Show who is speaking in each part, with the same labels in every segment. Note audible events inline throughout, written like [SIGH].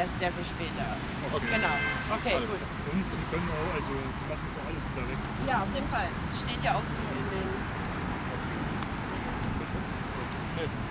Speaker 1: erst sehr viel später.
Speaker 2: Okay.
Speaker 1: Genau. Okay,
Speaker 2: Alles
Speaker 1: gut.
Speaker 2: klar. Und Sie können auch, also Sie machen das auch alles wieder weg.
Speaker 1: Ja, auf jeden Fall. Steht ja auch so in den.
Speaker 2: Nee.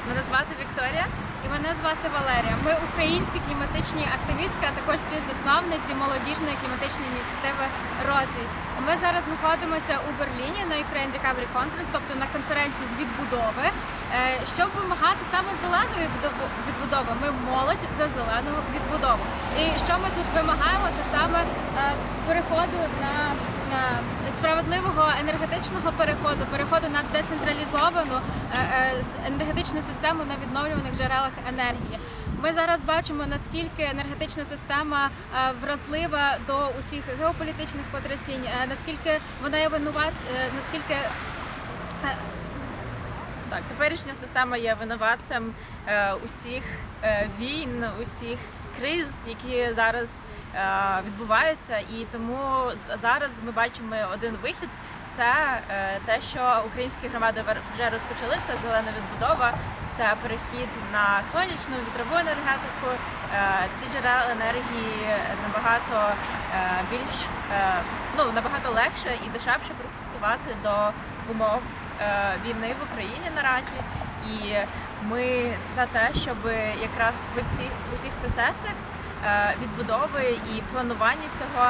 Speaker 3: Привіт, мене звати Вікторія. І мене звати Валерія. Ми українські кліматичні активістки, а також співзасновниці молодіжної кліматичної ініціативи Розвій. Ми зараз знаходимося у Берліні на Ukraine Recovery Conference, тобто на конференції з відбудови. Е, Щоб вимагати саме зеленої відбудови, ми молодь за зелену відбудову. І що ми тут вимагаємо, це саме е, переходу на справедливого енергетичного переходу, переходу на децентралізовану е, е, енергетичну систему на відновлюваних джерелах енергії. Ми зараз бачимо наскільки енергетична система е, вразлива до усіх геополітичних потрясінь, е, наскільки вона є винуват, е, наскільки е, так, теперішня система є винуватцем е, усіх е, війн, усіх криз, які зараз е, відбуваються, і тому зараз ми бачимо один вихід. Це е, те, що українські громади вже розпочали. Це зелена відбудова, це перехід на сонячну вітрову енергетику. Е, ці джерела енергії набагато більш ну набагато легше і дешевше пристосувати до умов війни в Україні наразі. І ми за те, щоб якраз в ці усіх процесах е, відбудови і планування цього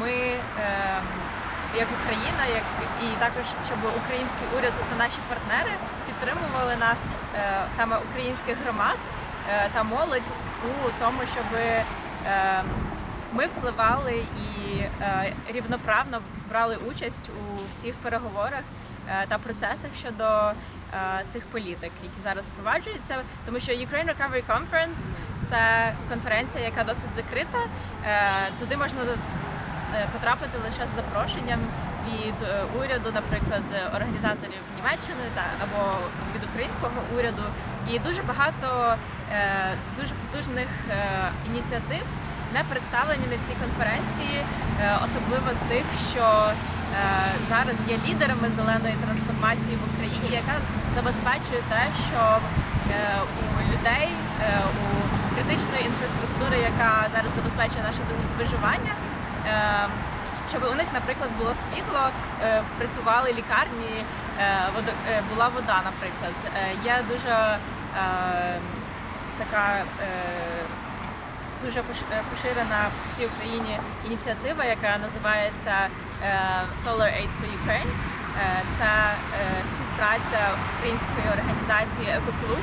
Speaker 3: ми. е, як Україна, як і також щоб український уряд та наші партнери підтримували нас е, саме українських громад та молодь у тому, щоб ми впливали і е, рівноправно брали участь у всіх переговорах е, та процесах щодо е, цих політик, які зараз впроваджуються, тому що Ukraine Recovery Conference – це конференція, яка досить закрита. Туди можна потрапити лише з запрошенням від уряду, наприклад, організаторів Німеччини та або від українського уряду. І дуже багато дуже потужних ініціатив не представлені на цій конференції, е, особливо з тих, що е, зараз є лідерами зеленої трансформації в Україні, яка забезпечує те, що е, у людей, у критичної інфраструктури, яка зараз забезпечує наше виживання. Щоб у них, наприклад, було світло, працювали лікарні, була вода, наприклад. Є дуже така дуже е, поширена по всій Україні ініціатива, яка називається е, Solar Aid for Ukraine. Е, Це співпраця української організації Екоклуб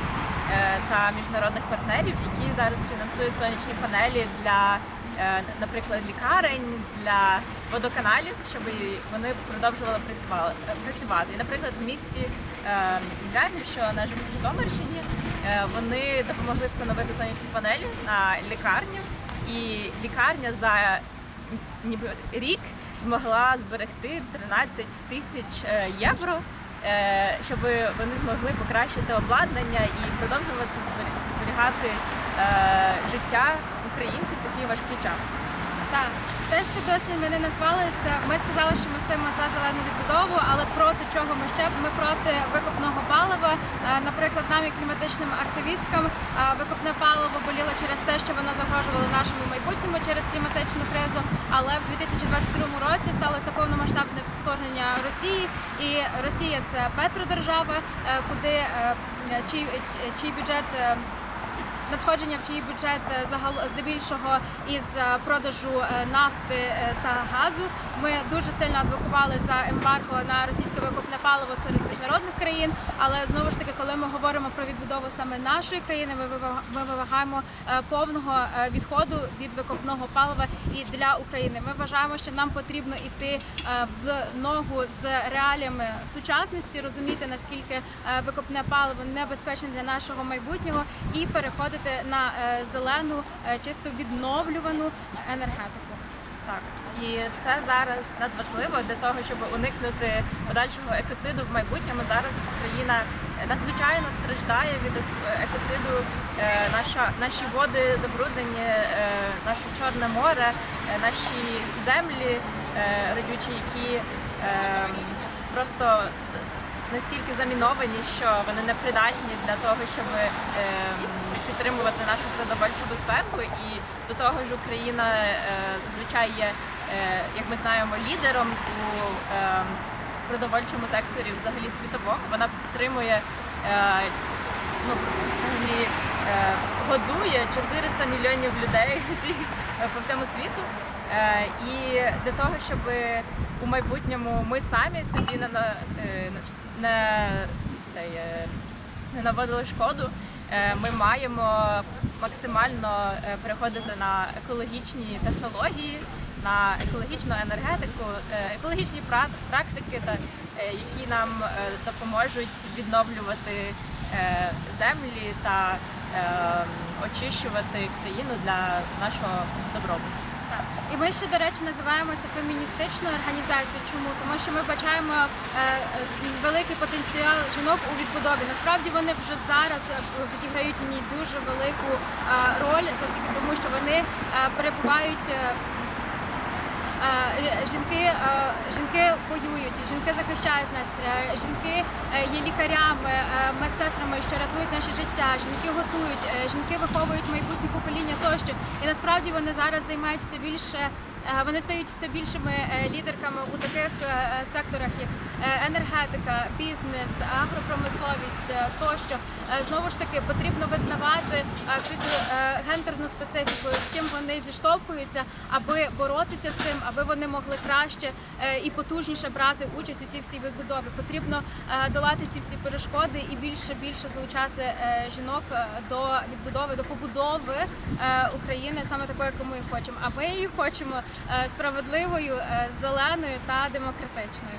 Speaker 3: та міжнародних партнерів, які зараз фінансують сонячні панелі для, наприклад, лікарень, для водоканалів, щоб вони продовжували працювати. І, наприклад, в місті Звягіль, що на Жи- Житомирщині, вони допомогли встановити сонячні панелі на лікарню, і лікарня за ніби рік змогла зберегти 13 тисяч е, євро, е, щоб вони змогли покращити обладнання і продовжувати збері- зберігати е, життя українців в такий важкий час.
Speaker 4: Так, те, що досі ми не назвали, це ми сказали, що ми стоїмо за зелену відбудову, але проти чого ми ще ми проти викопного палива. Е, Наприклад, нам, як кліматичним активісткам, е, викопне паливо боліло через те, що воно загрожувало нашому майбутньому через кліматичну кризу. Але в 2022 році сталося повномасштабне вторгнення Росії, і Росія це петродержава, е, куди чий, чий бюджет. Надходження в чиї бюджет е, загал здебільшого із е, продажу е, нафти та газу. Ми дуже сильно адвокували за ембарго на російське викопне паливо серед міжнародних країн. Але знову ж таки, коли ми говоримо про відбудову саме нашої країни, ми вимага- ми вимагаємо е, повного е, відходу від викопного палива і для України. Ми вважаємо, що нам потрібно йти е, в ногу з реаліями сучасності, розуміти наскільки викопне паливо небезпечне для нашого майбутнього і переходити на зелену, чисто відновлювану енергетику.
Speaker 3: Так. І це зараз надважливо для того, щоб уникнути подальшого екоциду в майбутньому. Зараз Україна надзвичайно страждає від екоциду. Е, Наша, наші води забруднені, е, наше Чорне море, е, наші землі родючі, які просто настільки заміновані, що вони не придатні для того, щоб підтримувати нашу продовольчу безпеку. І до того ж, Україна е, зазвичай є, е, як ми знаємо, лідером у е, продовольчому секторі взагалі світовому. Вона підтримує ну, взагалі годує 400 мільйонів людей [LAUGHS] всіх е, по всьому світу. І для того, щоб у майбутньому ми самі собі не, не, цей, е, не наводили шкоду, ми маємо максимально е, переходити на екологічні технології, на екологічну енергетику, е, екологічні пра- практики, е, які нам е, допоможуть відновлювати е, землі та е, очищувати країну для нашого добробуту.
Speaker 4: Так. І ми ще, до речі, називаємося феміністичною організацією. Чому? Тому що ми бачаємо е, е, великий потенціал жінок у відбудові. Насправді вони вже зараз е, відіграють у ній дуже велику роль завдяки тому, що вони перебувають. Е, Жінки, жінки воюють, жінки захищають нас, е, жінки е, є лікарями, медсестрами, що рятують наше життя. Жінки готують, жінки виховують майбутнє покоління тощо. І насправді вони зараз займають все більше. Е, Вони стають все більшими е, лідерками у таких е, секторах, як енергетика, бізнес, агропромисловість тощо. Знову ж таки потрібно визнавати всю цю гендерну специфіку, з чим вони зіштовхуються, аби боротися з цим, аби вони могли краще і потужніше брати участь у цій всій відбудові. Потрібно долати ці всі перешкоди і більше більше залучати жінок до відбудови, до побудови України саме такою, яку ми хочемо. А ми її хочемо справедливою, е, зеленою та демократичною.